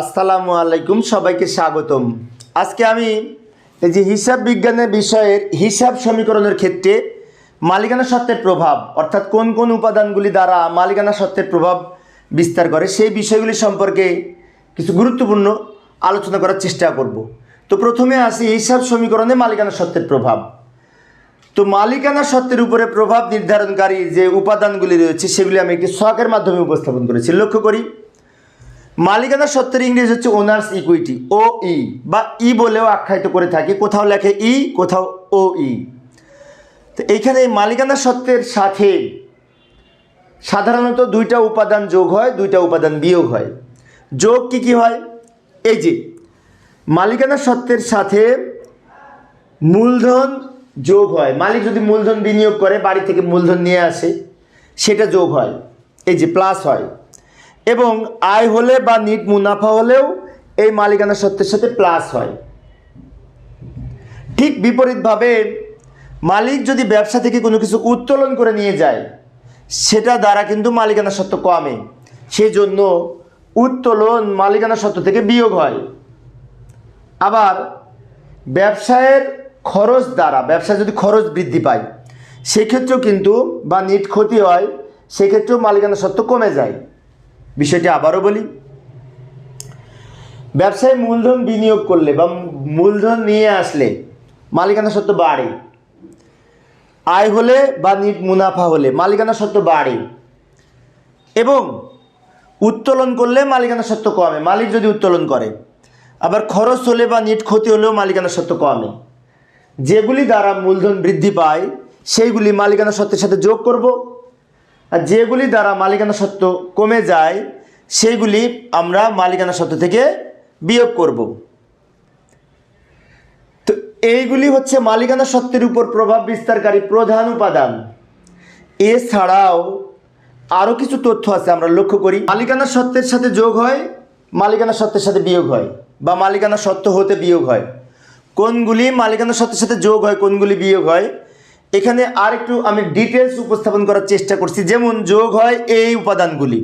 আসসালামু আলাইকুম, সবাইকে স্বাগতম। আজকে আমি এই যে হিসাব বিজ্ঞানের বিষয়ের হিসাব সমীকরণের ক্ষেত্রে মালিকানা সত্ত্বের প্রভাব, অর্থাৎ কোন কোন উপাদানগুলি দ্বারা মালিকানা সত্ত্বের প্রভাব বিস্তার করে, সেই বিষয়গুলি সম্পর্কে কিছু গুরুত্বপূর্ণ আলোচনা করার চেষ্টা করব। তো প্রথমে আসি হিসাব সমীকরণে মালিকানা সত্ত্বের প্রভাব। তো মালিকানা সত্ত্বের উপরে প্রভাব নির্ধারণকারী যে উপাদানগুলি রয়েছে, সেগুলি আমি একটি শখের মাধ্যমে উপস্থাপন করেছি। লক্ষ্য করি মালিকানা সত্ত্বের ইংরেজি হচ্ছে ওনার্স ইকুইটি ও ই বা ই বলেও আখ্যায়িত করে থাকি। কোথাও লেখে ই কোথাও ও ই তো এইখানে এই মালিকানা সত্ত্বের সাথে সাধারণত দুইটা উপাদান যোগ হয়, দুইটা উপাদান বিয়োগ হয়। যোগ কি কি হয়? এই যে, মালিকানা সত্ত্বের সাথে মূলধন যোগ হয়। মালিক যদি মূলধন বিনিয়োগ করে, বাড়ি থেকে মূলধন নিয়ে আসে, সেটা যোগ হয়। এই যে প্লাস হয়। এবং আয় হলে বা নিট মুনাফা হলেও এই মালিকানা সত্ত্বের সাথে প্লাস হয়। ঠিক বিপরীতভাবে মালিক যদি ব্যবসা থেকে কোনো কিছু উত্তোলন করে নিয়ে যায়, সেটা দ্বারা কিন্তু মালিকানা সত্ত্ব কমে। সেই জন্য উত্তোলন মালিকানা সত্ত্ব থেকে বিয়োগ হয়। আবার ব্যবসায়ের খরচ দ্বারা ব্যবসা যদি খরচ বৃদ্ধি পায়, সেক্ষেত্রেও কিন্তু বা নিট ক্ষতি হয়, সেক্ষেত্রেও মালিকানা সত্ত্ব কমে যায়। বিষয়টি আবারও বলি। ব্যবসায় মূলধন বিনিয়োগ করলে বা মূলধন নিয়ে আসলে মালিকানা সত্ত্ব বাড়ে। আয় হলে বা মুনাফা হলে মালিকানা সত্ত্ব বাড়ে এবং উত্তোলন করলে মালিকানা সত্ত্ব কমে। মালিক যদি উত্তোলন করে, আবার খরচ হলে বা নিট ক্ষতি হলেও মালিকানা সত্ত্ব কমে। যেগুলি দ্বারা মূলধন বৃদ্ধি পায়, সেইগুলি মালিকানা সত্ত্বের সাথে যোগ করব। আর যেগুলি দ্বারা মালিকানা সত্ত্ব কমে যায়, সেইগুলি আমরা মালিকানা সত্ত্ব থেকে বিয়োগ করব। তো এইগুলি হচ্ছে মালিকানা সত্ত্বের উপর প্রভাব বিস্তারকারী প্রধান উপাদান। এছাড়াও আরও কিছু তথ্য আছে আমরা লক্ষ্য করি। মালিকানা সত্ত্বের সাথে যোগ হয়, মালিকানা সত্ত্বের সাথে বিয়োগ হয় বা মালিকানা সত্ত্ব হতে বিয়োগ হয়। কোনগুলি মালিকানা সত্ত্বের সাথে যোগ হয়, কোনগুলি বিয়োগ হয় এখানে আর একটু আমি ডিটেলস উপস্থাপন করার চেষ্টা করছি। যেমন যোগ হয় এই উপাদানগুলি।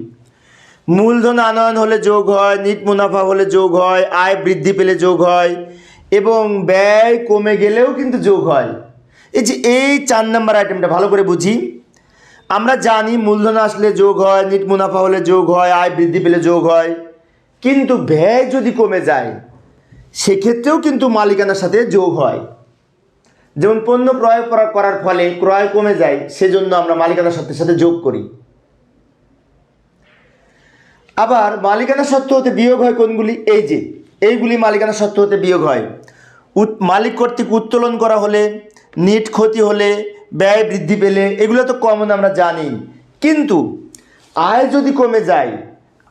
মূলধন আনয়ন হলে যোগ হয়, নিট মুনাফা হলে যোগ হয়, আয় বৃদ্ধি পেলে যোগ হয় এবং ব্যয় কমে গেলেও কিন্তু যোগ হয়। এই যে এই চার নাম্বার আইটেমটা ভালো করে বুঝি। আমরা জানি মূলধন আসলে যোগ হয়, নিট মুনাফা হলে যোগ হয়, আয় বৃদ্ধি পেলে যোগ হয়। কিন্তু ব্যয় যদি কমে যায়, সেক্ষেত্রেও কিন্তু মালিকানার সাথে যোগ হয়। যেমন পণ্য ক্রয় করা- করার ফলে ক্রয় কমে যায়, সেজন্য আমরা মালিকানা সত্ত্বের সাথে যোগ করি। আবার মালিকানা সত্ত্ব হতে বিয়োগ হয় কোনগুলি? এই যে, এইগুলি মালিকানা সত্ত্ব হতে বিয়োগ হয়। মালিক কর্তৃক উত্তোলন করা হলে, নিট ক্ষতি হলে, ব্যয় বৃদ্ধি পেলে, এগুলো তো কমন আমরা জানি। কিন্তু আয় যদি কমে যায়,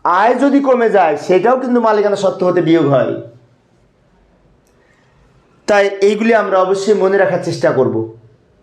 আয় যদি কমে যায়, সেটাও কিন্তু মালিকানা সত্ত্ব হতে বিয়োগ হয়। তাই এইগুলি আমরা অবশ্যই মনে রাখার চেষ্টা করব।